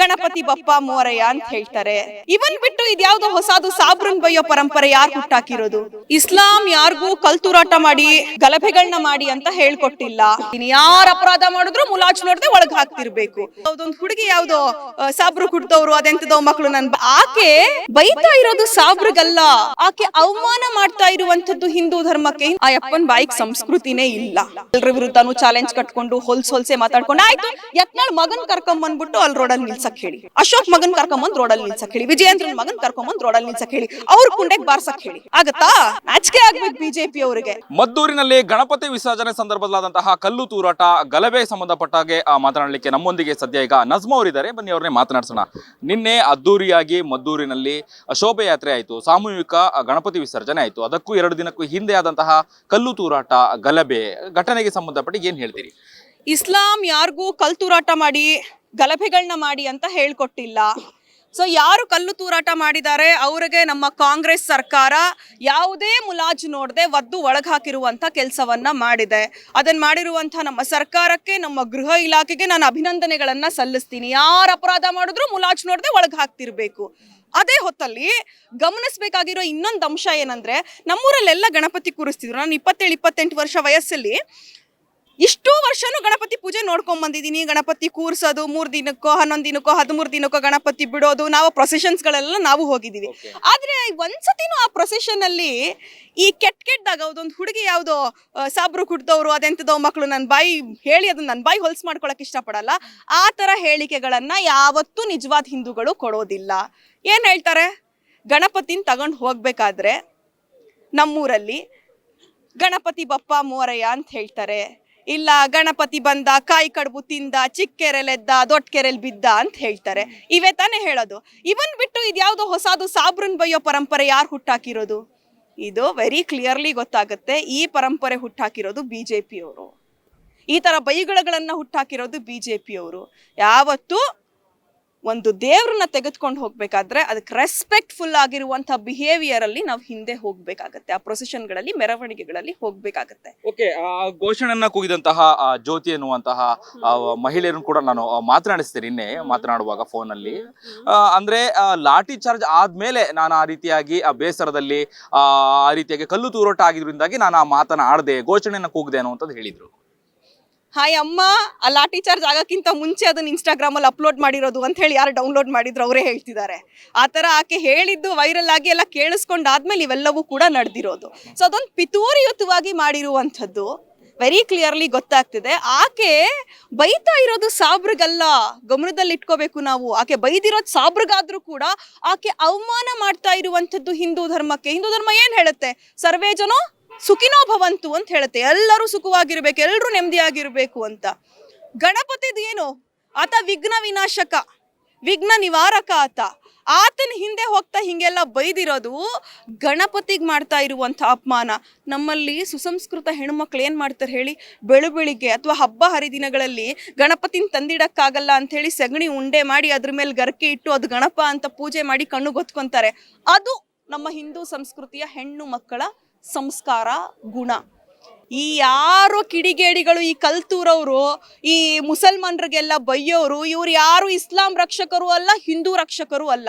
ಗಣಪತಿ ಬಪ್ಪ ಮೋರಯ್ಯ ಅಂತ ಹೇಳ್ತಾರೆ. ಇವನ್ ಬಿಟ್ಟು ಇದ್ಯಾವ್ದೋ ಹೊಸದು ಸಾಬ್ರನ್ ಬಯ್ಯೋ ಪರಂಪರೆ ಯಾರು ಹುಟ್ಟಾಕಿರೋದು? ಇಸ್ಲಾಂ ಯಾರಿಗೂ ಕಲ್ತೂರಾಟ ಮಾಡಿ ಗಲಭೆಗಳನ್ನ ಮಾಡಿ ಅಂತ ಹೇಳ್ಕೊಟ್ಟಿಲ್ಲ. ಯಾರ ಅಪರಾಧ ಮಾಡಿದ್ರು ಮುಲಾಜ್ ನೋಡಿದ್ರೆ ಒಳಗ್ ಹಾಕ್ತಿರ್ಬೇಕು. ಅದೊಂದು ಹುಡುಗಿ ಯಾವ್ದೋ ಸಾಬ್ರು ಕುಡ್ದವ್ರು, ಅದೆಂತದೋ ಮಕ್ಕಳು ನನ್ ಆಕೆ ಬೈತಾ ಇರೋದು ಸಾಬ್ರಿಗಲ್ಲ. ಆಕೆ ಅವಮಾನ ಮಾಡ್ತಾ ಇರುವಂತದ್ದು ಹಿಂದೂ ಧರ್ಮಕ್ಕೆ ಆ ಯಪ್ಪನ್ ಬಾಯಿಗ್ ಸಂಸ್ಕೃತಿನೇ ಇಲ್ಲ. ಎಲ್ರ ವಿರುದ್ಧನು ಚಾಲೆಂಜ್ ಕಟ್ಕೊಂಡು, ಹೊಲ್ಸ್ ಹೊಲ್ಸೆ ಮಾತಾಡ್ಕೊಂಡು, ಆಯ್ತು, ಯತ್ನಾಳ್ ಮಗನ್ ಕರ್ಕೊಂಡ್ ಬಂದ್ಬಿಟ್ಟು ಅಲ್ಲಿ ರೋಡಲ್ಲಿ ನಿಲ್ಸಕ್ ಹೇಳಿ ಅಶೋಕ್ ಮಗನ್ ಕರ್ಕೊಂಬಂದ್ ರೋಡಲ್ಲಿ ನಿಲ್ಸಕ್ ಹೇಳಿ ವಿಜಯೇಂದ್ರನ್ ಮಗನ್ ಕರ್ಕೊಂಬಂದ್ ರೋಡಲ್ಲಿ ನಿಲ್ಸಕ್ ಹೇಳಿ ಅವ್ರ ಕುಂಡೆಗ್ ಬಾರ್ಸಕ್ ಹೇಳಿ ಆಗತ್ತಾ? ನಾಚಿಕೆ ಆಗ್ಬೇಕು ಬಿಜೆಪಿ ಅವರಿಗೆ. ಮದ್ದೂರಿನಲ್ಲಿ ಗಣಪತಿ ವಿಸರ್ಜನೆ ಸಂದರ್ಭದಲ್ಲಾದಂತಹ ಕಲ್ಲು ತೂರಾಟ ಗಲಭೆ ಸಂಬಂಧಪಟ್ಟಾಗೆ ಆ, ಮಾತನಾಡಲಿಕ್ಕೆ ನಮ್ಮೊಂದಿಗೆ ಸದ್ಯ ಈಗ ನಜ್ಮಾ ಅವರಿದ್ದಾರೆ. ಬನ್ನಿ ಅವ್ರನ್ನೇ ಮಾತನಾಡ್ಸೋಣ. ನಿನ್ನೆ ಅದ್ದೂರಿಯಾಗಿ ಮದ್ದೂರಿನಲ್ಲಿ ಶೋಭಾಯಾತ್ರೆ ಆಯಿತು. ಸಾಮೂಹಿಕ ಗಣಪತಿ ವಿಸರ್ಜನೆ ಆಯಿತು. ಅದಕ್ಕೂ ಎರಡು ದಿನಕ್ಕೂ ಹಿಂದೆ ಆದಂತಹ ಕಲ್ಲು ತೂರಾಟ ಗಲಭೆ ಘಟನೆಗೆ ಸಂಬಂಧಪಟ್ಟು ಏನು ಹೇಳ್ತೀರಿ? ಇಸ್ಲಾಂ ಯಾರಿಗೂ ಕಲ್ತೂರಾಟ ಮಾಡಿ ಗಲಭೆಗಳನ್ನ ಮಾಡಿ ಅಂತ ಹೇಳ್ಕೊಟ್ಟಿಲ್ಲ. ಸೊ ಯಾರು ಕಲ್ಲು ತೂರಾಟ ಮಾಡಿದ್ದಾರೆ? ಅವರಿಗೆ ನಮ್ಮ ಕಾಂಗ್ರೆಸ್ ಸರ್ಕಾರ ಯಾವುದೇ ಮುಲಾಜು ನೋಡದೆ ಒದ್ದು ಒಳಗೆ ಹಾಕಿರುವಂಥ ಕೆಲಸವನ್ನ ಮಾಡಿದೆ. ಅದನ್ನು ಮಾಡಿರುವಂಥ ನಮ್ಮ ಸರ್ಕಾರಕ್ಕೆ, ನಮ್ಮ ಗೃಹ ಇಲಾಖೆಗೆ ನಾನು ಅಭಿನಂದನೆಗಳನ್ನು ಸಲ್ಲಿಸ್ತೀನಿ. ಯಾರು ಅಪರಾಧ ಮಾಡಿದ್ರು ಮುಲಾಜ್ ನೋಡದೆ ಒಳಗೆ ಹಾಕ್ತಿರ್ಬೇಕು. ಅದೇ ಹೊತ್ತಲ್ಲಿ ಗಮನಿಸಬೇಕಾಗಿರೋ ಇನ್ನೊಂದು ಅಂಶ ಏನಂದ್ರೆ, ನಮ್ಮೂರಲ್ಲೆಲ್ಲ ಗಣಪತಿ ಕೂರಿಸ್ತಿದ್ರು. ನಾನು ಇಪ್ಪತ್ತೇಳು, ಇಪ್ಪತ್ತೆಂಟು ವರ್ಷ ವಯಸ್ಸಲ್ಲಿ ಇಷ್ಟೂ ವರ್ಷನೂ ಗಣಪತಿ ಪೂಜೆ ನೋಡ್ಕೊಂಡ್ ಬಂದಿದ್ದೀನಿ. ಗಣಪತಿ ಕೂರ್ಸೋದು ಮೂರ್ ದಿನಕ್ಕೋ ಹನ್ನೊಂದು ದಿನಕ್ಕೋ ಹದಿಮೂರು ದಿನಕ್ಕೋ ಗಣಪತಿ ಬಿಡೋದು ನಾವು ಪ್ರೊಸೆಷನ್ಸ್ಗಳೆಲ್ಲ ನಾವು ಹೋಗಿದ್ದೀವಿ. ಆದ್ರೆ ಒಂದ್ಸತಿನೂ ಆ ಪ್ರೊಸೆಷನ್ ಅಲ್ಲಿ ಈ ಕೆಟ್ಟ ಕೆಟ್ಟದಾಗ ಅದೊಂದು ಹುಡುಗಿ ಯಾವುದೋ ಸಾಬ್ರು ಕುಡ್ದವ್ರು ಅದೆಂತದೋ ಮಕ್ಕಳು ನನ್ನ ಬಾಯಿ ಹೇಳಿ ಅದನ್ನ ನನ್ನ ಬಾಯಿ ಹೊಲ್ಸ್ ಮಾಡ್ಕೊಳಕ್ ಇಷ್ಟಪಡಲ್ಲ. ಆ ತರ ಹೇಳಿಕೆಗಳನ್ನ ಯಾವತ್ತೂ ನಿಜವಾದ ಹಿಂದೂಗಳು ಕೊಡೋದಿಲ್ಲ. ಏನು ಹೇಳ್ತಾರೆ? ಗಣಪತಿನ ತಗೊಂಡು ಹೋಗ್ಬೇಕಾದ್ರೆ ನಮ್ಮೂರಲ್ಲಿ ಗಣಪತಿ ಬಪ್ಪ ಮೋರಯ್ಯ ಅಂತ ಹೇಳ್ತಾರೆ. ಇಲ್ಲ ಗಣಪತಿ ಬಂದ, ಕಾಯಿ ಕಡುಬು ತಿಂದ ಚಿಕ್ಕ ಕೆರೆಲೆದ್ದ ದೊಡ್ಡ ಕೆರೆಲ್ ಬಿದ್ದ ಅಂತ ಹೇಳ್ತಾರೆ. ಇವೇ ತಾನೇ ಹೇಳೋದು. ಇವನ್ ಬಿಟ್ಟು ಇದ್ಯಾವ್ದೋ ಹೊಸದು ಸಾಬ್ರನ್ ಬೈಯೋ ಪರಂಪರೆ ಯಾರು ಹುಟ್ಟಾಕಿರೋದು? ಇದು ವೆರಿ ಕ್ಲಿಯರ್ಲಿ ಗೊತ್ತಾಗುತ್ತೆ. ಈ ಪರಂಪರೆ ಹುಟ್ಟಾಕಿರೋದು ಬಿ ಜೆ ಪಿಯವರು ಈ ಥರ ಬೈಗಳನ್ನ ಹುಟ್ಟಾಕಿರೋದು ಬಿ ಜೆ ಪಿಯವರು ಯಾವತ್ತೂ ಒಂದು ದೇವ್ರನ್ನ ತೆಗೆದುಕೊಂಡು ಹೋಗ್ಬೇಕಾದ್ರೆ ಅದಕ್ಕೆ ರೆಸ್ಪೆಕ್ಟ್ಫುಲ್ ಆಗಿರುವಂತಹ ಬಿಹೇವಿಯರ್ ಅಲ್ಲಿ ನಾವು ಹಿಂದೆ ಹೋಗ್ಬೇಕಾಗತ್ತೆ. ಆ ಪ್ರೊಸೆಷನ್ಗಳಲ್ಲಿ ಮೆರವಣಿಗೆಗಳಲ್ಲಿ ಹೋಗ್ಬೇಕಾಗತ್ತೆ. ಓಕೆ ಆ ಘೋಷಣೆಯನ್ನ ಕೂಗಿದಂತಹ ಆ, ಜ್ಯೋತಿ ಎನ್ನುವಂತಹ ಮಹಿಳೆಯರನ್ನು ಕೂಡ ನಾನು ಮಾತನಾಡಿಸ್ತೇನೆ ನಿನ್ನೆ ಮಾತನಾಡುವಾಗ ಅಲ್ಲಿ ಅಂದ್ರೆ ಲಾಠಿ ಚಾರ್ಜ್ ಆದ್ಮೇಲೆ ನಾನು ಆ ರೀತಿಯಾಗಿ ಆ ಬೇಸರದಲ್ಲಿ ಆ ಆ ರೀತಿಯಾಗಿ ಕಲ್ಲು ತೂರೋಟ ಆಗಿದ್ರಿಂದಾಗಿ ನಾನು ಆ ಮಾತನ್ನ ಆಡದೆ ಘೋಷಣೆಯನ್ನ ಕೂಗದೆ ಅನ್ನುವಂಥದ್ದು ಹೇಳಿದ್ರು. ಹಾಯ್ ಅಮ್ಮ. ಆ ಲಾಠಿ ಚಾರ್ಜ್ ಆಗೋಕ್ಕಿಂತ ಮುಂಚೆ ಅದನ್ನ ಇನ್ಸ್ಟಾಗ್ರಾಮ್ ಅಲ್ಲಿ ಅಪ್ಲೋಡ್ ಮಾಡಿರೋದು ಅಂತ ಹೇಳಿ ಯಾರು ಡೌನ್ಲೋಡ್ ಮಾಡಿದ್ರು, ಅವರೇ ಹೇಳ್ತಿದ್ದಾರೆ. ಆ ಥರ ಆಕೆ ಹೇಳಿದ್ದು ವೈರಲ್ ಆಗಿ ಎಲ್ಲ ಕೇಳಿಸ್ಕೊಂಡಾದ್ಮೇಲೆ ಇವೆಲ್ಲವೂ ಕೂಡ ನಡೆದಿರೋದು. ಸೊ ಅದೊಂದು ಪಿತೂರಿಯುತವಾಗಿ ಮಾಡಿರುವಂಥದ್ದು. ವೆರಿ ಕ್ಲಿಯರ್ಲಿ ಗೊತ್ತಾಗ್ತಿದೆ. ಆಕೆ ಬೈತಾ ಇರೋದು ಸಾಬ್ರಿಗಲ್ಲ. ಗಮನದಲ್ಲಿ ಇಟ್ಕೋಬೇಕು ನಾವು. ಆಕೆ ಬೈದಿರೋದು ಸಾಬ್ರಿಗಾದ್ರೂ ಕೂಡ ಆಕೆ ಅವಮಾನ ಮಾಡ್ತಾ ಇರುವಂಥದ್ದು ಹಿಂದೂ ಧರ್ಮಕ್ಕೆ. ಹಿಂದೂ ಧರ್ಮ ಏನು ಹೇಳುತ್ತೆ? ಸರ್ವೇ ಜನೋ ಸುಖಿನೋ ಭವಂತು ಅಂತ ಹೇಳುತ್ತೆ. ಎಲ್ಲರೂ ಸುಖವಾಗಿರ್ಬೇಕು ಎಲ್ಲರೂ ನೆಮ್ಮದಿಯಾಗಿರ್ಬೇಕು ಅಂತ. ಗಣಪತಿದು ಏನು? ಆತ ವಿಘ್ನ ವಿನಾಶಕ, ವಿಘ್ನ ನಿವಾರಕ ಆತ. ಆತನ ಹಿಂದೆ ಹೋಗ್ತಾ ಹಿಂಗೆಲ್ಲ ಬೈದಿರೋದು ಗಣಪತಿಗೆ ಮಾಡ್ತಾ ಇರುವಂಥ ಅಪಮಾನ. ನಮ್ಮಲ್ಲಿ ಸುಸಂಸ್ಕೃತ ಹೆಣ್ಮಕ್ಳು ಏನು ಮಾಡ್ತಾರೆ ಹೇಳಿ? ಬೆಳು ಬೆಳಿಗ್ಗೆ ಅಥವಾ ಹಬ್ಬ ಹರಿದಿನಗಳಲ್ಲಿ ಗಣಪತಿನ ತಂದಿಡಕ್ಕಾಗಲ್ಲ ಅಂತ ಹೇಳಿ ಸಗಣಿ ಉಂಡೆ ಮಾಡಿ ಅದ್ರ ಮೇಲೆ ಗರಕೆ ಇಟ್ಟು ಅದು ಗಣಪ ಅಂತ ಪೂಜೆ ಮಾಡಿ ಕಣ್ಣು ಗೊತ್ಕೊಂತಾರೆ. ಅದು ನಮ್ಮ ಹಿಂದೂ ಸಂಸ್ಕೃತಿಯ ಹೆಣ್ಣು ಮಕ್ಕಳ ಸಂಸ್ಕಾರ, ಗುಣ. ಈ ಯಾರು ಕಿಡಿಗೇಡಿಗಳು, ಈ ಕಲ್ತೂರವರು, ಈ ಮುಸಲ್ಮಾನರಿಗೆಲ್ಲ ಬೈಯೋರು, ಇವ್ರು ಯಾರು ಇಸ್ಲಾಂ ರಕ್ಷಕರು ಅಲ್ಲ, ಹಿಂದೂ ರಕ್ಷಕರು ಅಲ್ಲ.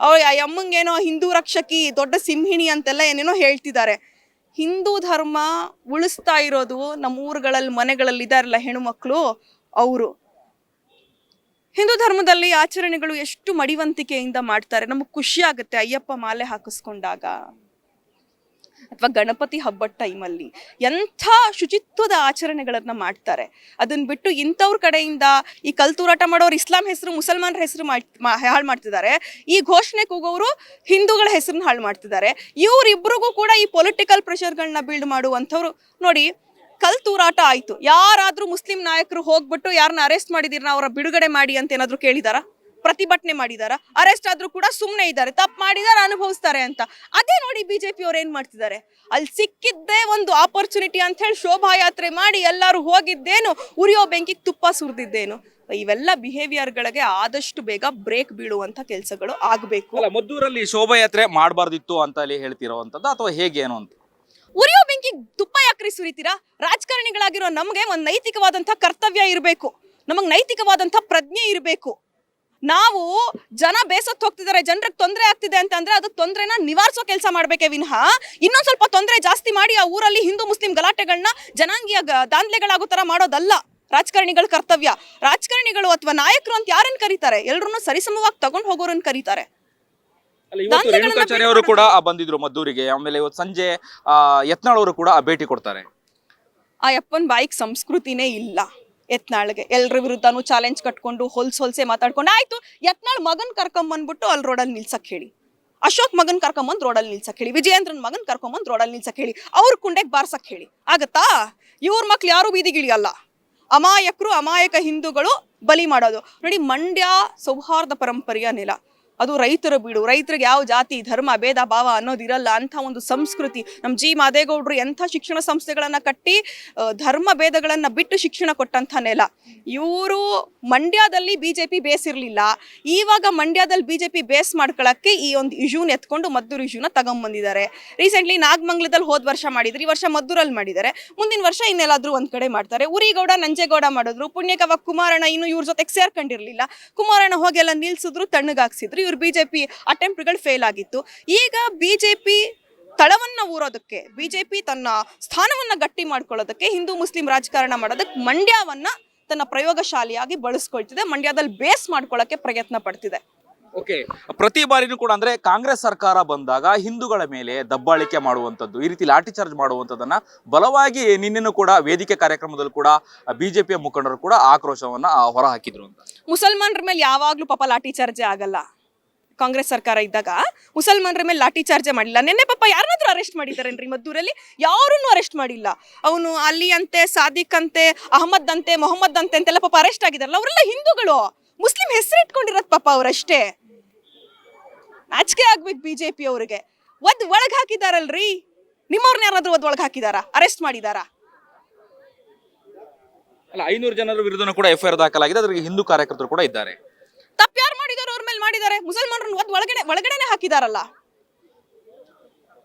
ಅವ್ರು ಯಮ್ಮಂಗೇನೋ ಹಿಂದೂ ರಕ್ಷಕಿ, ದೊಡ್ಡ ಸಿಂಹಿಣಿ ಅಂತೆಲ್ಲ ಏನೇನೋ ಹೇಳ್ತಿದ್ದಾರೆ. ಹಿಂದೂ ಧರ್ಮ ಉಳಿಸ್ತಾ ಇರೋದು ನಮ್ಮ ಊರುಗಳಲ್ಲಿ ಮನೆಗಳಲ್ಲಿ ಇದಾರಲ್ಲ ಹೆಣ್ಮಕ್ಳು ಅವರು. ಹಿಂದೂ ಧರ್ಮದಲ್ಲಿ ಆಚರಣೆಗಳು ಎಷ್ಟು ಮಡಿವಂತಿಕೆಯಿಂದ ಮಾಡ್ತಾರೆ. ನಮಗೆ ಖುಷಿ ಆಗುತ್ತೆ ಅಯ್ಯಪ್ಪ ಮಾಲೆ ಹಾಕಿಸ್ಕೊಂಡಾಗ. ಅಥವಾ ಗಣಪತಿ ಹಬ್ಬದ ಟೈಮಲ್ಲಿ ಎಂಥ ಶುಚಿತ್ವದ ಆಚರಣೆಗಳನ್ನ ಮಾಡ್ತಾರೆ. ಅದನ್ನ ಬಿಟ್ಟು ಇಂಥವ್ರ ಕಡೆಯಿಂದ ಈ ಕಲ್ತೂರಾಟ ಮಾಡೋರು ಇಸ್ಲಾಂ ಹೆಸರು, ಮುಸಲ್ಮಾನರ ಹೆಸರು ಹಾಳು ಮಾಡ್ತಿದ್ದಾರೆ. ಈ ಘೋಷಣೆ ಕೂಗೋರು ಹಿಂದೂಗಳ ಹೆಸರನ್ನ ಹಾಳು ಮಾಡ್ತಿದ್ದಾರೆ. ಇವರಿಬ್ಬರಿಗೂ ಕೂಡ ಈ ಪೊಲಿಟಿಕಲ್ ಪ್ರೆಷರ್ಗಳನ್ನ ಬಿಲ್ಡ್ ಮಾಡುವಂಥವ್ರು ನೋಡಿ ಕಲ್ ತೂರಾಟ ಆಯ್ತು. ಯಾರಾದ್ರೂ ಮುಸ್ಲಿಂ ನಾಯಕರು ಹೋಗ್ಬಿಟ್ಟು ಯಾರನ್ನ ಅರೆಸ್ಟ್ ಮಾಡಿದಿರ ಅವರ ಬಿಡುಗಡೆ ಮಾಡಿ ಅಂತ ಏನಾದರೂ ಕೇಳಿದಾರ? ಪ್ರತಿಭಟನೆ ಮಾಡಿದಾರ? ಅರೆಸ್ಟ್ ಆದ್ರೂ ಕೂಡ ಸುಮ್ಮನೆ ಇದ್ದಾರೆ ತಪ್ಪು ಮಾಡಿದಾರ ಅನುಭವಿಸ್ತಾರೆ ಅಂತ. ಅದೇ ನೋಡಿ ಬಿಜೆಪಿ ಅವ್ರು ಏನ್ ಮಾಡ್ತಿದ್ದಾರೆ? ಅಲ್ಲಿ ಸಿಕ್ಕಿದ್ದೇ ಒಂದು ಆಪರ್ಚುನಿಟಿ ಅಂತ ಹೇಳಿ ಶೋಭಾಯಾತ್ರೆ ಮಾಡಿ ಎಲ್ಲರೂ ಹೋಗಿದ್ದೇನು ಉರಿಯೋ ಬೆಂಕಿಗೆ ತುಪ್ಪ ಸುರಿದಿದ್ದೇನು? ಇವೆಲ್ಲ ಬಿಹೇವಿಯರ್ಗಳಿಗೆ ಆದಷ್ಟು ಬೇಗ ಬ್ರೇಕ್ ಬೀಳುವಂತ ಕೆಲಸಗಳು ಆಗಬೇಕು. ಅಲ್ಲ ಮದ್ದೂರಲ್ಲಿ ಶೋಭಾಯಾತ್ರೆ ಮಾಡಬಾರ್ದಿತ್ತು ಅಂತ ಅಲ್ಲಿ ಹೇಳ್ತಿರೋವಂಥದ್ದು ಅಥವಾ ಹೇಗೆ ಏನು ಅಂತ? ಉರಿಯೋ ಬೆಂಕಿ ತುಪ್ಪ ಯಾಕ್ರಿ ಸುರಿತೀರಾ? ರಾಜಕಾರಣಿಗಳಾಗಿರೋ ನಮಗೆ ಒಂದು ನೈತಿಕವಾದಂಥ ಕರ್ತವ್ಯ ಇರಬೇಕು. ನಮಗೆ ನೈತಿಕವಾದಂಥ ಪ್ರಜ್ಞೆ ಇರಬೇಕು. ನಾವು ಜನ ಬೇಸತ್ತು ಹೋಗ್ತಿದ್ದಾರೆ ಜನರಿಗೆ ತೊಂದರೆ ಆಗ್ತಿದೆ ಅಂತಂದ್ರೆ ಅದು ತೊಂದರೆನ ನಿವಾರಿಸೋ ಕೆಲಸ ಮಾಡ್ಬೇಕೆ ವಿನಃ ಇನ್ನೊಂದು ಸ್ವಲ್ಪ ತೊಂದರೆ ಜಾಸ್ತಿ ಮಾಡಿ ಆ ಊರಲ್ಲಿ ಹಿಂದೂ ಮುಸ್ಲಿಂ ಗಲಾಟೆಗಳನ್ನ ಜನಾಂಗೀಯ ದಾಂಧಲೆಗಳಾಗೋ ತರ ಮಾಡೋದಲ್ಲ. ರಾಜಕಾರಣಿಗಳ ಕರ್ತವ್ಯ. ರಾಜಕಾರಣಿಗಳು ಅಥವಾ ನಾಯಕರು ಅಂತ ಯಾರನ್ನ ಕರೀತಾರೆ? ಎಲ್ಲರನ್ನೂ ಸರಿಸಮವಾಗಿ ತಗೊಂಡು ಹೋಗೋರನ್ನ ಕರೀತಾರೆ. ರೇಣುಕಾಚಾರ್ಯ ಅವರು ಕೂಡ ಬಂದಿದ್ರು ಮದ್ದೂರಿಗೆ. ಆಮೇಲೆ ಇವತ್ತು ಸಂಜೆ ಯತ್ನಾಳವರು ಯತ್ನಾಳ್ ಅವರು ಕೂಡ ಭೇಟಿ ಕೊಡ್ತಾರೆ. ಆ ಯಪ್ಪನ್ ಬಾಯಿಗೆ ಸಂಸ್ಕೃತಿನೇ ಇಲ್ಲ. ಯತ್ನಾಳ್ಗೆ ಎಲ್ರ ವಿರುದ್ಧನೂ ಚಾಲೆಂಜ್ ಕಟ್ಕೊಂಡು ಹೊಲ್ಸ್ ಹೊಲ್ಸೆ ಮಾತಾಡ್ಕೊಂಡು, ಆಯ್ತು, ಯತ್ನಾಳ್ ಮಗನ್ ಕರ್ಕೊಂಬಂದ್ಬಿಟ್ಟು ಅಲ್ಲಿ ರೋಡಲ್ಲಿ ನಿಲ್ಸಕ್ ಹೇಳಿ. ಅಶೋಕ್ ಮಗನ್ ಕರ್ಕೊಂಬಂದ್ ರೋಡಲ್ಲಿ ನಿಲ್ಸಕ್ ಹೇಳಿ. ವಿಜಯೇಂದ್ರನ್ ಮಗನ್ ಕರ್ಕೊಂಬಂದ್ ರೋಡಲ್ಲಿ ನಿಲ್ಸಕ್ ಹೇಳಿ. ಅವ್ರ ಕುಂಡೆಗೆ ಬಾರ್ಸಕ್ ಹೇಳಿ. ಆಗತ್ತಾ? ಇವ್ರ ಮಕ್ಳು ಯಾರು ಬೀದಿಗಿಳಿಯಲ್ಲ ಅಮಾಯಕರು ಅಮಾಯಕ ಹಿಂದೂಗಳು ಬಲಿ ಮಾಡೋದು. ನೋಡಿ, ಮಂಡ್ಯ ಸೌಹಾರ್ದ ಪರಂಪರೆಯ ನೆಲ. ಅದು ರೈತರ ಬೀಡು. ರೈತರಿಗೆ ಯಾವ ಜಾತಿ, ಧರ್ಮ, ಭೇದ, ಭಾವ ಅನ್ನೋದಿರಲ್ಲ ಅಂತ ಒಂದು ಸಂಸ್ಕೃತಿ. ನಮ್ಮ ಜಿ ಮಾದೇಗೌಡರು ಎಂಥ ಶಿಕ್ಷಣ ಸಂಸ್ಥೆಗಳನ್ನ ಕಟ್ಟಿ ಧರ್ಮ ಭೇದಗಳನ್ನ ಬಿಟ್ಟು ಶಿಕ್ಷಣ ಕೊಟ್ಟಂಥ ನೆಲ. ಇವರು ಮಂಡ್ಯದಲ್ಲಿ ಬಿಜೆಪಿ ಬೇಸ್ ಇರಲಿಲ್ಲ ಈವಾಗ ಮಂಡ್ಯದಲ್ಲಿ ಬಿಜೆಪಿ ಬೇಸ್ ಮಾಡ್ಕೊಳ್ಳೋಕ್ಕೆ ಈ ಒಂದು ಇಶ್ಯೂನ ಎತ್ಕೊಂಡು ಮದ್ದೂರು ಇಶ್ಯೂನ ತಗೊಂಬಂದಿದ್ದಾರೆ. ರೀಸೆಂಟ್ಲಿ ನಾಗಮಂಗ್ಲದಲ್ಲಿ ಹೋದ ವರ್ಷ ಮಾಡಿದ್ರು. ಈ ವರ್ಷ ಮದ್ದೂರಲ್ಲಿ ಮಾಡಿದ್ದಾರೆ. ಮುಂದಿನ ವರ್ಷ ಇನ್ನೆಲ್ಲಾದರೂ ಒಂದು ಕಡೆ ಮಾಡ್ತಾರೆ. ಉರಿಗೌಡ, ನಂಜೇಗೌಡ ಮಾಡಿದ್ರು. ಪುಣ್ಯಕವ ಕುಮಾರಣ್ಣ ಇನ್ನು ಇವ್ರ ಜೊತೆಗೆ ಸೇರ್ಕೊಂಡಿರಲಿಲ್ಲ. ಕುಮಾರಣ್ಣ ಹೋಗಿ ಎಲ್ಲ ನಿಲ್ಸಿದ್ರು ತಣ್ಣಗಾಕ್ಸಿದ್ರು ಇವ್ರ ಬಿಜೆಪಿ ಅಟೆಂಪ್ಟ್ಗಳು ಫೇಲ್ ಆಗಿತ್ತು. ಈಗ ಬಿಜೆಪಿ ತಳವನ್ನ ಊರೋದಕ್ಕೆ ಬಿಜೆಪಿ ತನ್ನ ಸ್ಥಾನವನ್ನ ಗಟ್ಟಿ ಮಾಡ್ಕೊಳ್ಳೋದಕ್ಕೆ ಹಿಂದೂ ಮುಸ್ಲಿಂ ರಾಜಕಾರಣ ಮಾಡೋದಕ್ಕೆ ಮಂಡ್ಯವನ್ನ ತನ್ನ ಪ್ರಯೋಗಶಾಲಿಯಾಗಿ ಬಳಸ್ಕೊಳ್ತಿದೆ ಮಂಡ್ಯದಲ್ಲಿ ಬೇಸ್ ಮಾಡ್ಕೊಳ್ಳೋಕೆ ಪ್ರಯತ್ನ ಪಡ್ತಿದೆ. ಓಕೆ ಪ್ರತಿ ಬಾರಿನೂ ಕೂಡ ಅಂದ್ರೆ ಕಾಂಗ್ರೆಸ್ ಸರ್ಕಾರ ಬಂದಾಗ ಹಿಂದೂಗಳ ಮೇಲೆ ದಬ್ಬಾಳಿಕೆ ಮಾಡುವಂಥದ್ದು ಈ ರೀತಿ ಲಾಠಿ ಚಾರ್ಜ್ ಮಾಡುವಂತದನ್ನ ಬಲವಾಗಿ ನಿನ್ನೆನೂ ಕೂಡ ವೇದಿಕೆ ಕಾರ್ಯಕ್ರಮದಲ್ಲಿ ಕೂಡ ಬಿಜೆಪಿಯ ಮುಖಂಡರು ಕೂಡ ಆಕ್ರೋಶವನ್ನ ಹೊರಹಾಕಿದ್ರು ಹೊರ ಹಾಕಿದ್ರು ಅಂತ. ಮುಸಲ್ಮಾನರ ಮೇಲೆ ಯಾವಾಗ್ಲೂ ಪಾಪ ಲಾಠಿ ಚಾರ್ಜೆ ಆಗಲ್ಲ. ಕಾಂಗ್ರೆಸ್ ಸರ್ಕಾರ ಇದ್ದಾಗ ಮುಸಲ್ಮಾನರ ಮೇಲೆ ಲಾಠಿ ಚಾರ್ಜೆ ಮಾಡಿಲ್ಲ. ನಿನ್ನೆ ಪಾಪ ಯಾರನ್ನಾದ್ರೂ ಅರೆಸ್ಟ್ ಮಾಡಿದಾರೇನ್ರಿ ಮದ್ದೂರಲ್ಲಿ ಯಾರನ್ನೂ ಅರೆಸ್ಟ್ ಮಾಡಿಲ್ಲ. ಅವನು ಅಲ್ಲಿ ಅಂತೆ, ಸಾದಿಕ್ ಅಂತೆ, ಅಹಮದ್ ಅಂತೆ, ಮೊಹಮ್ಮದ್ ಅಂತೆ ಅಂತೆಲ್ಲ ಪಾಪ ಅರೆಸ್ಟ್ ಆಗಿದಾರಲ್ಲ ಅವರೆಲ್ಲ ಹಿಂದೂಗಳು. ಮುಸ್ಲಿಂ ಹೆಸರು ಇಟ್ಕೊಂಡಿರೋದು ಪಾಪ ಅವರಷ್ಟೇ. ನಾಚಿಕೆ ಆಗ್ಬೇಕು ಬಿಜೆಪಿ ಅವ್ರಿಗೆ. ಒದ್ ಒಳಗ್ ಹಾಕಿದಾರಲ್ರಿ? ನಿಮ್ಮವ್ರನ್ನ ಯಾರಾದ್ರೂ ಒದ್ ಒಳಗ್ ಹಾಕಿದಾರಾ? ಅರೆಸ್ಟ್ ಮಾಡಿದಾರಾ? ಅಲ್ಲ, ಐನೂರು ಜನರ ವಿರುದ್ಧ ಕೂಡ ಎಫ್ಐಆರ್ ದಾಖಲಾಗಿದೆ. ಅದರಲ್ಲಿ ಹಿಂದೂ ಕಾರ್ಯಕರ್ತರು ಕೂಡ ಇದ್ದಾರೆ ತಪ್ಪು ಯಾರು ಮಾಡಿದಾರೋ ಅವ್ರ ಮೇಲೆ ಮಾಡಿದ್ದಾರೆ. ಮುಸಲ್ಮಾನರನ್ನು ಒಳಗಡೆ ಒಳಗಡೆನೆ ಹಾಕಿದಾರಲ್ಲ.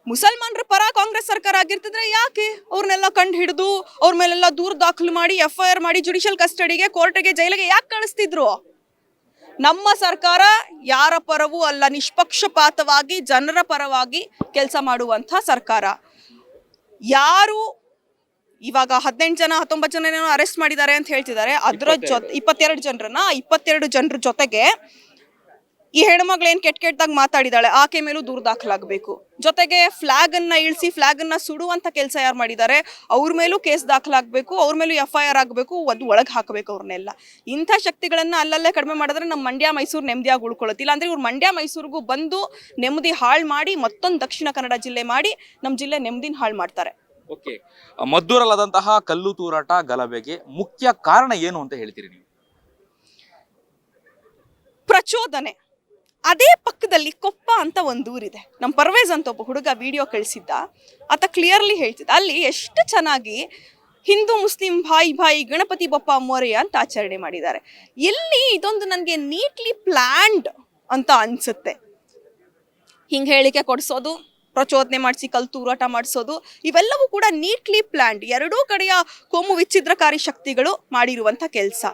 ಮುಸಲ್ಮಾನರ ಪರ ಕಾಂಗ್ರೆಸ್ ಸರ್ಕಾರ ಆಗಿರ್ತಿದ್ರೆ ಯಾಕೆ ಅವ್ರನ್ನೆಲ್ಲ ಕಂಡು ಹಿಡಿದು ಅವ್ರ ಮೇಲೆಲ್ಲ ದೂರ ದಾಖಲು ಮಾಡಿ ಎಫ್ ಐ ಆರ್ ಮಾಡಿ ಜುಡಿಷಿಯಲ್ ಕಸ್ಟಡಿಗೆ ಕೋರ್ಟ್ಗೆ ಜೈಲಿಗೆ ಯಾಕೆ ಕಳಿಸ್ತಿದ್ರು? ನಮ್ಮ ಸರ್ಕಾರ ಯಾರ ಪರವೂ ಅಲ್ಲ ನಿಷ್ಪಕ್ಷಪಾತವಾಗಿ ಜನರ ಪರವಾಗಿ ಕೆಲಸ ಮಾಡುವಂಥ ಸರ್ಕಾರ. ಯಾರು ಇವಾಗ ಹದಿನೆಂಟು ಜನ ಹತ್ತೊಂಬತ್ತು ಜನ ಏನೋ ಅರೆಸ್ಟ್ ಮಾಡಿದ್ದಾರೆ ಅಂತ ಹೇಳ್ತಿದ್ದಾರೆ. ಅದರ ಜೊತೆ ಇಪ್ಪತ್ತೆರಡು ಜನರನ್ನ ಇಪ್ಪತ್ತೆರಡು ಜನರ ಜೊತೆಗೆ ಈ ಹೆಣ್ಮಗಳು ಏನ್ ಕೆಟ್ಟ ಕೆಟ್ಟದಾಗ ಮಾತಾಡಿದಾಳೆ ಆಕೆ ಮೇಲೂ ದೂರು ದಾಖಲಾಗಬೇಕು. ಜೊತೆಗೆ ಫ್ಲಾಗ್ ಅನ್ನ ಇಳಿಸಿ ಫ್ಲಾಗ್ ಅನ್ನ ಸುಡುವಂತ ಕೆಲಸ ಯಾರು ಮಾಡಿದ್ದಾರೆ ಅವ್ರ ಮೇಲೂ ಕೇಸ್ ದಾಖಲಾಗಬೇಕು ಅವ್ರ ಮೇಲೂ ಎಫ್ ಐ ಆರ್ ಆಗಬೇಕು ಅದು ಒಳಗೆ ಹಾಕಬೇಕು ಅವ್ರನ್ನೆಲ್ಲ ಇಂಥ ಶಕ್ತಿಗಳನ್ನ ಅಲ್ಲಲ್ಲೇ ಕಡಿಮೆ ಮಾಡಿದ್ರೆ ನಮ್ಮ ಮಂಡ್ಯ ಮೈಸೂರು ನೆಮ್ಮದಿಯಾಗಿ ಉಳ್ಕೊಳ್ಳುತ್ತಿಲ್ಲ ಅಂದ್ರೆ ಇವ್ರು ಮಂಡ್ಯ ಮೈಸೂರಿಗೂ ಬಂದು ನೆಮ್ಮದಿ ಹಾಳು ಮಾಡಿ ಮತ್ತೊಂದು ದಕ್ಷಿಣ ಕನ್ನಡ ಜಿಲ್ಲೆ ಮಾಡಿ ನಮ್ಮ ಜಿಲ್ಲೆ ನೆಮ್ಮದಿನ ಹಾಳು ಮಾಡ್ತಾರೆ. ಓಕೆ. ಮದ್ದೂರಲ್ಲಾದಂತಹ ಕಲ್ಲು ತೂರಾಟ ಗಲಭೆಗೆ ಮುಖ್ಯ ಕಾರಣ ಏನು ಅಂತ ಹೇಳ್ತೀರಿ ನೀವು? ಪ್ರಚೋದನೆ. ಅದೇ ಪಕ್ಕದಲ್ಲಿ ಕೊಪ್ಪ ಅಂತ ಒಂದು ಊರಿದೆ. ನಮ್ಮ ಪರ್ವೇಜ್ ಅಂತ ಒಬ್ಬ ಹುಡುಗ ವಿಡಿಯೋ ಕಳಿಸಿದ್ದ. ಆತ ಕ್ಲಿಯರ್ಲಿ ಹೇಳ್ತಿದ್ದ, ಅಲ್ಲಿ ಎಷ್ಟು ಚೆನ್ನಾಗಿ ಹಿಂದೂ, ಮುಸ್ಲಿಂ ಭಾಯಿ ಭಾಯಿ ಗಣಪತಿ ಬಪ್ಪ ಮೋರೆಯ ಅಂತ ಆಚರಣೆ ಮಾಡಿದ್ದಾರೆ. ಎಲ್ಲಿ ಇದೊಂದು ನನಗೆ ನೀಟ್ಲಿ ಪ್ಲ್ಯಾಂಡ್ ಅಂತ ಅನಿಸುತ್ತೆ. ಹಿಂಗೆ ಹೇಳಿಕೆ ಕೊಡಿಸೋದು, ಪ್ರಚೋದನೆ ಮಾಡಿಸಿ ಕಲ್ತು ತೂರಾಟ ಮಾಡಿಸೋದು, ಇವೆಲ್ಲವೂ ಕೂಡ ನೀಟ್ಲಿ ಪ್ಲ್ಯಾಂಡ್ ಎರಡೂ ಕಡೆಯ ಕೋಮು ವಿಚ್ಛಿದ್ರಕಾರಿ ಶಕ್ತಿಗಳು ಮಾಡಿರುವಂಥ ಕೆಲಸ.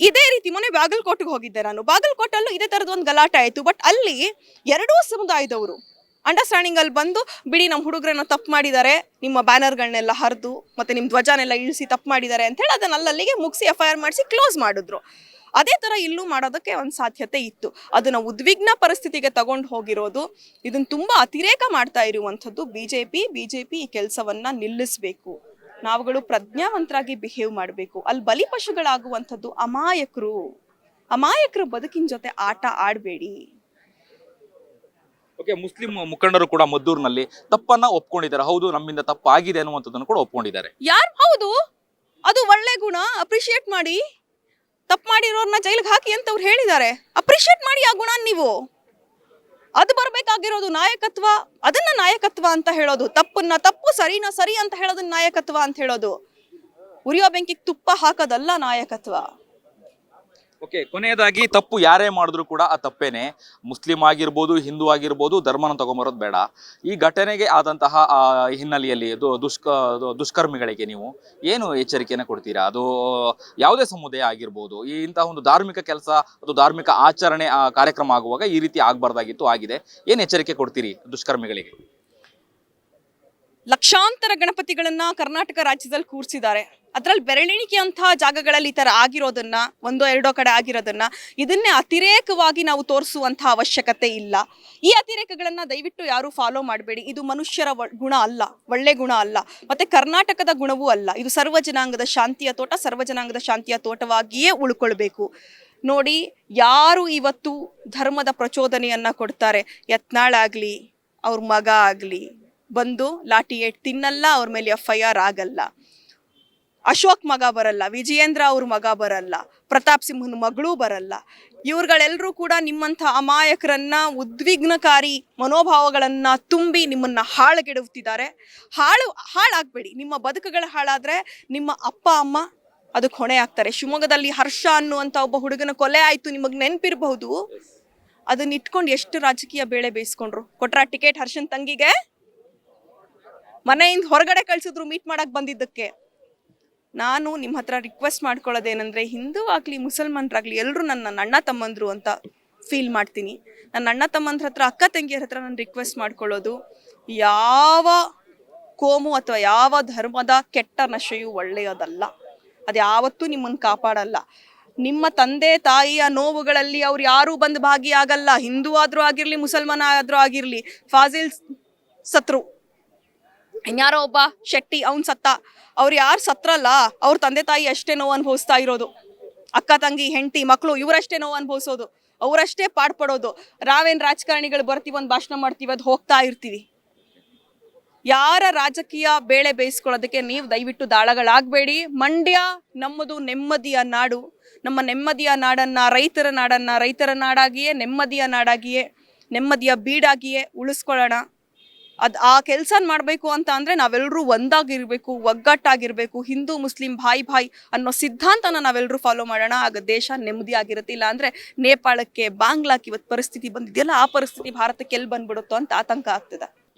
ಇದೇ ರೀತಿ ಮೊನ್ನೆ ಬಾಗಲಕೋಟೆಗೆ ಹೋಗಿದ್ದೆ ನಾನು. ಬಾಗಲಕೋಟಲ್ಲೂ ಇದೇ ಥರದ ಒಂದು ಗಲಾಟೆ ಆಯಿತು. ಬಟ್ ಅಲ್ಲಿ ಎರಡೂ ಸಮುದಾಯದವರು ಅಂಡರ್ಸ್ಟ್ಯಾಂಡಿಂಗ್ ಅಲ್ಲಿ ಬಂದು, ಬಿಡಿ ನಮ್ಮ ಹುಡುಗರನ್ನ ತಪ್ಪು ಮಾಡಿದ್ದಾರೆ ನಿಮ್ಮ ಬ್ಯಾನರ್ಗಳನ್ನೆಲ್ಲ ಹರಿದು, ಮತ್ತೆ ನಿಮ್ಮ ಧ್ವಜನೆಲ್ಲ ಇಳಿಸಿ ತಪ್ಪು ಮಾಡಿದ್ದಾರೆ ಅಂತ ಹೇಳಿ ಅದನ್ನ ಅಲ್ಲಲ್ಲಿಗೆ ಮುಗಿಸಿ ಎಫ್ ಐ ಆರ್ ಮಾಡಿಸಿ ಕ್ಲೋಸ್ ಮಾಡಿದ್ರು. ಅದೇ ಥರ ಇಲ್ಲೂ ಮಾಡೋದಕ್ಕೆ ಒಂದು ಸಾಧ್ಯತೆ ಇತ್ತು. ಅದನ್ನ ಉದ್ವಿಗ್ನ ಪರಿಸ್ಥಿತಿಗೆ ತಗೊಂಡು ಹೋಗಿರೋದು ಇದನ್ನ ತುಂಬಾ ಅತಿರೇಕ ಮಾಡ್ತಾ ಇರುವಂಥದ್ದು ಬಿಜೆಪಿ ಬಿಜೆಪಿ ಈ ಕೆಲಸವನ್ನ ನಿಲ್ಲಿಸಬೇಕು. ನಾವುಗಳು ಪ್ರಜ್ಞಾವಂತರಾಗಿ ಬಿಹೇವ್ ಮಾಡಬೇಕು. ಅಲ್ಲಿ ಬಲಿಪಶುಗಳಾಗುವಂಥದ್ದು ಅಮಾಯಕರು. ಅಮಾಯಕರು ಬದುಕಿನ ಜೊತೆ ಆಟ ಆಡಬೇಡಿ. ಓಕೆ ಮುಸ್ಲಿಂ ಮುಖಂಡರು ಕೂಡ ಮದ್ದೂರಿನಲ್ಲಿ ತಪ್ಪನ್ನ ಒಪ್ಕೊಂಡಿದ್ದಾರೆ. ಹೌದು ನಮ್ಮಿಂದ ತಪ್ಪಾಗಿದೆ ಅನ್ನುವಂಥದ್ದನ್ನು ಕೂಡ ಒಪ್ಕೊಂಡಿದ್ದಾರೆ. ಯಾರು ಹೌದು? ಅದು ಒಳ್ಳೆ ಗುಣ. ಅಪ್ರಿಶಿಯೇಟ್ ಮಾಡಿ. ತಪ್ಪು ಮಾಡಿರೋರ್ನ ಜೈಲಿಗೆ ಹಾಕಿ ಅಂತ ಅವ್ರು ಹೇಳಿದ್ದಾರೆ. ಅಪ್ರಿಶಿಯೇಟ್ ಮಾಡಿ ಆ ಗುಣ ನೀವು. ಅದು ಬರಬೇಕಾಗಿರೋದು ನಾಯಕತ್ವ, ಅದನ್ನ ನಾಯಕತ್ವ ಅಂತ ಹೇಳೋದು. ತಪ್ಪನ್ನ ತಪ್ಪು, ಸರಿನ ಸರಿ ಅಂತ ಹೇಳೋದನ್ನ ನಾಯಕತ್ವ ಅಂತ ಹೇಳೋದು. ಉರಿಯೋ ಬೆಂಕಿಗೆ ತುಪ್ಪ ಹಾಕೋದಲ್ಲ ನಾಯಕತ್ವ. ಓಕೆ, ಕೊನೆಯದಾಗಿ ತಪ್ಪು ಯಾರೇ ಮಾಡಿದ್ರು ಕೂಡ ಆ ತಪ್ಪೇನೆ. ಮುಸ್ಲಿಂ ಆಗಿರ್ಬೋದು, ಹಿಂದೂ ಆಗಿರ್ಬೋದು, ಧರ್ಮನ ತಗೊಂಬರೋದು ಬೇಡ. ಈ ಘಟನೆಗೆ ಆದಂತಹ ಹಿನ್ನೆಲೆಯಲ್ಲಿ ದುಷ್ಕ ದುಷ್ಕರ್ಮಿಗಳಿಗೆ ನೀವು ಏನು ಎಚ್ಚರಿಕೆಯನ್ನು ಕೊಡ್ತೀರಾ? ಅದು ಯಾವುದೇ ಸಮುದಾಯ ಆಗಿರ್ಬೋದು, ಈ ಇಂತಹ ಒಂದು ಧಾರ್ಮಿಕ ಕೆಲಸ, ಅದು ಧಾರ್ಮಿಕ ಆಚರಣೆ ಕಾರ್ಯಕ್ರಮ ಆಗುವಾಗ ಈ ರೀತಿ ಆಗಬಾರ್ದಾಗಿತ್ತು, ಆಗಿದೆ. ಏನು ಎಚ್ಚರಿಕೆ ಕೊಡ್ತೀರಿ ದುಷ್ಕರ್ಮಿಗಳಿಗೆ? ಲಕ್ಷಾಂತರ ಗಣಪತಿಗಳನ್ನ ಕರ್ನಾಟಕ ರಾಜ್ಯದಲ್ಲಿ ಕೂರಿಸಿದ್ದಾರೆ. ಅದ್ರಲ್ಲಿ ಬೆರಳೆಣಿಕೆಯಂತಹ ಜಾಗಗಳಲ್ಲಿ ಈ ತರ ಆಗಿರೋದನ್ನ, ಒಂದೋ ಎರಡೋ ಕಡೆ ಆಗಿರೋದನ್ನ ಇದನ್ನೇ ಅತಿರೇಕವಾಗಿ ನಾವು ತೋರಿಸುವಂತಹ ಅವಶ್ಯಕತೆ ಇಲ್ಲ. ಈ ಅತಿರೇಕಗಳನ್ನ ದಯವಿಟ್ಟು ಯಾರು ಫಾಲೋ ಮಾಡಬೇಡಿ. ಇದು ಮನುಷ್ಯರ ಗುಣ ಅಲ್ಲ, ಒಳ್ಳೆ ಗುಣ ಅಲ್ಲ. ಮತ್ತೆ ಕರ್ನಾಟಕದ ಗುಣವೂ ಅಲ್ಲ. ಇದು ಸರ್ವ ಜನಾಂಗದ ಶಾಂತಿಯ ತೋಟ, ಸರ್ವ ಜನಾಂಗದ ಶಾಂತಿಯ ತೋಟವಾಗಿಯೇ ಉಳ್ಕೊಳ್ಬೇಕು. ನೋಡಿ, ಯಾರು ಇವತ್ತು ಧರ್ಮದ ಪ್ರಚೋದನೆಯನ್ನ ಕೊಡ್ತಾರೆ? ಯತ್ನಾಳಾಗ್ಲಿ ಅವ್ರ ಮಗ ಆಗ್ಲಿ, ಬಂದು ಲಾಠಿ ಏಟ್ ತಿನ್ನಲ್ಲ, ಅವ್ರ ಮೇಲೆ ಎಫ್ ಐ ಆರ್ ಆಗಲ್ಲ. ಅಶೋಕ್ ಮಗ ಬರಲ್ಲ, ವಿಜಯೇಂದ್ರ ಅವ್ರ ಮಗ ಬರಲ್ಲ, ಪ್ರತಾಪ್ ಸಿಂಹನ ಮಗಳೂ ಬರಲ್ಲ. ಇವ್ರುಗಳೆಲ್ಲರೂ ಕೂಡ ನಿಮ್ಮಂಥ ಅಮಾಯಕರನ್ನ, ಉದ್ವಿಗ್ನಕಾರಿ ಮನೋಭಾವಗಳನ್ನ ತುಂಬಿ ನಿಮ್ಮನ್ನ ಹಾಳುಗೆಡುತ್ತಿದ್ದಾರೆ ಹಾಳು, ಹಾಳಾಗ್ಬೇಡಿ. ನಿಮ್ಮ ಬದುಕುಗಳು ಹಾಳಾದ್ರೆ ನಿಮ್ಮ ಅಪ್ಪ, ಅಮ್ಮ ಅದಕ್ಕೆ ಹೊಣೆ ಆಗ್ತಾರೆ. ಶಿವಮೊಗ್ಗದಲ್ಲಿ ಹರ್ಷ ಅನ್ನುವಂಥ ಒಬ್ಬ ಹುಡುಗನ ಕೊಲೆ ಆಯಿತು, ನಿಮಗೆ ನೆನಪಿರಬಹುದು. ಅದನ್ನ ಇಟ್ಕೊಂಡು ಎಷ್ಟು ರಾಜಕೀಯ ಬೇಳೆ ಬೇಯಿಸ್ಕೊಂಡ್ರು? ಕೊಟ್ರ ಟಿಕೆಟ್ ಹರ್ಷನ್ ತಂಗಿಗೆ? ಮನೆಯಿಂದ ಹೊರಗಡೆ ಕಳ್ಸಿದ್ರು ಮೀಟ್ ಮಾಡಕ್ ಬಂದಿದ್ದಕ್ಕೆ. ನಾನು ನಿಮ್ಮ ಹತ್ರ ರಿಕ್ವೆಸ್ಟ್ ಮಾಡ್ಕೊಳ್ಳೋದೇನೆಂದರೆ, ಹಿಂದೂ ಆಗಲಿ, ಮುಸಲ್ಮಾನರಾಗಲಿ ಎಲ್ಲರೂ ನನ್ನ ಅಣ್ಣ ತಮ್ಮಂದರು ಅಂತ ಫೀಲ್ ಮಾಡ್ತೀನಿ. ನನ್ನ ಅಣ್ಣ ತಮ್ಮಂದ್ರ ಹತ್ರ, ಅಕ್ಕ ತಂಗಿಯರ ಹತ್ರ ನಾನು ರಿಕ್ವೆಸ್ಟ್ ಮಾಡ್ಕೊಳ್ಳೋದು, ಯಾವ ಕೋಮು ಅಥವಾ ಯಾವ ಧರ್ಮದ ಕೆಟ್ಟ ನಶೆಯು ಒಳ್ಳೆಯದಲ್ಲ. ಅದು ಯಾವತ್ತೂ ನಿಮ್ಮನ್ನು ಕಾಪಾಡಲ್ಲ. ನಿಮ್ಮ ತಂದೆ ತಾಯಿಯ ನೋವುಗಳಲ್ಲಿ ಅವ್ರು ಯಾರೂ ಬಂದು ಭಾಗಿಯಾಗಲ್ಲ. ಹಿಂದೂ ಆದರೂ ಆಗಿರಲಿ, ಮುಸಲ್ಮಾನ ಆದರೂ ಆಗಿರಲಿ ಫಾಜಿಲ್ ಸತ್ರು. ಇನ್ಯಾರೋ ಒಬ್ಬ ಶೆಟ್ಟಿ, ಅವ್ನು ಸತ್ತ. ಅವ್ರು ಯಾರು ಸತ್ರಲ್ಲ, ಅವ್ರ ತಂದೆ ತಾಯಿ ಅಷ್ಟೇ ನೋವು ಅನುಭವಿಸ್ತಾ ಇರೋದು. ಅಕ್ಕ, ತಂಗಿ, ಹೆಂಡತಿ ಮಕ್ಕಳು ಇವರಷ್ಟೇ ನೋವು ಅನುಭವಿಸೋದು. ಅವರಷ್ಟೇ ಪಾಡ್ಪಡೋದು. ರಾವೇನ್ ರಾಜಕಾರಣಿಗಳು ಬರ್ತೀವಿ ಒಂದು ಭಾಷಣ ಮಾಡ್ತೀವಿ, ಅದು ಹೋಗ್ತಾ ಇರ್ತೀವಿ. ಯಾರ ರಾಜಕೀಯ ಬೇಳೆ ಬೇಯಿಸ್ಕೊಳ್ಳೋದಕ್ಕೆ ನೀವು ದಯವಿಟ್ಟು ದಾಳಗಳಾಗಬೇಡಿ. ಮಂಡ್ಯ ನಮ್ಮದು ನೆಮ್ಮದಿಯ ನಾಡು. ನಮ್ಮ ನೆಮ್ಮದಿಯ ನಾಡನ್ನ ರೈತರ ನಾಡನ್ನ ರೈತರ ನಾಡಾಗಿಯೇ, ನೆಮ್ಮದಿಯ ನಾಡಾಗಿಯೇ, ನೆಮ್ಮದಿಯ ಬೀಡಾಗಿಯೇ ಉಳಿಸ್ಕೊಳ್ಳೋಣ. ಅದ್ ಆ ಕೆಲಸ ಮಾಡಬೇಕು ಅಂತ ಅಂದರೆ ನಾವೆಲ್ಲರೂ ಒಂದಾಗಿರಬೇಕು, ಒಗ್ಗಟ್ಟಾಗಿರಬೇಕು, ಹಿಂದೂ, ಮುಸ್ಲಿಂ, ಭಾಯ್ ಭಾಯ್ ಅನ್ನೋ ಸಿದ್ಧಾಂತನ ನಾವೆಲ್ಲರೂ ಫಾಲೋ ಮಾಡೋಣ. ಆಗ ದೇಶ ನೆಮ್ಮದಿ ಆಗಿರುತ್ತೆ ಇಲ್ಲ ಅಂದ್ರೆ ನೇಪಾಳಕ್ಕೆ ಬಾಂಗ್ಲಾಕ್ಕೆ ಇವತ್ತು ಪರಿಸ್ಥಿತಿ ಬಂದಿದೆಯಲ್ಲ, ಆ ಪರಿಸ್ಥಿತಿ ಭಾರತಕ್ಕೆ ಎಲ್ಲಿ ಬಂದ್ಬಿಡುತ್ತೋ ಅಂತ ಆತಂಕ ಆಗ್ತದೆ.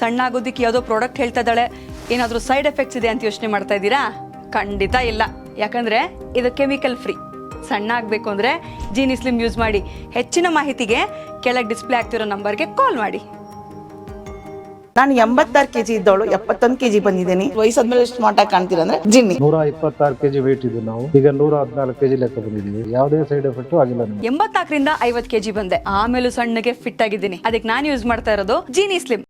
ಸಣ್ಣ ಆಗೋದಕ್ಕೆ ಯಾವುದೋ ಪ್ರಾಡಕ್ಟ್ ಹೇಳ್ತಾ ಇದ್ದಾಳೆ ಏನಾದರೂ ಸೈಡ್ ಎಫೆಕ್ಟ್ಸ್ ಇದೆ ಅಂತ ಯೋಚನೆ ಮಾಡ್ತಾ ಇದ್ದೀರಾ? ಖಂಡಿತ ಇಲ್ಲ. ಯಾಕಂದ್ರೆ ಇದು ಕೆಮಿಕಲ್ ಫ್ರೀ ಸಣ್ಣ ಆಗಬೇಕು ಅಂದರೆ ಜೀನಿ ಸ್ಲಿಮ್ ಯೂಸ್ ಮಾಡಿ ಹೆಚ್ಚಿನ ಮಾಹಿತಿಗೆ ಕೆಳಗೆ ಡಿಸ್ಪ್ಲೇ ಆಗ್ತಿರೋ ನಂಬರ್ಗೆ ಕಾಲ್ ಮಾಡಿ. ನಾನು ಎಂಬತ್ತಾರು ಕೆಜಿ ಇದ್ದವಳು ಎಪ್ಪತ್ತೊಂದು ಕೆಜಿ ಬಂದಿದ್ದೀನಿ. ವಯಸ್ಸಾದ್ಮೇಲೆ ಸ್ಮಾರ್ಟ್ ಆಗಿ ಕಾಣ್ತೀರ ಅಂದ್ರೆ ಜಿನ್ನಿ. ನೂರ ಇಪ್ಪತ್ತಾರು ಕೆಜಿ ವೇಟ್ ಇದ್ದು ನಾವು. ಈಗ ನೂರ ಹದಿನಾಲ್ಕು ಕೆಜಿ ಲೆಕ್ಕ ಬಂದಿದ್ದೀವಿ. ಯಾವುದೇ ಸೈಡ್ ಎಫೆಕ್ಟ್ ಆಗಿಲ್ಲ ಎಂಬತ್ನಾಲ್ಕರಿಂದ ಐವತ್ ಕೆಜಿ ಬಂದೆ. ಆಮೇಲೆ ಸಣ್ಣಗೆ ಫಿಟ್ ಆಗಿದ್ದೀನಿ. ಅದಕ್ಕೆ ನಾನು ಯೂಸ್ ಮಾಡ್ತಾ ಇರೋದು ಜೀನಿ ಸ್ಲಿಮ್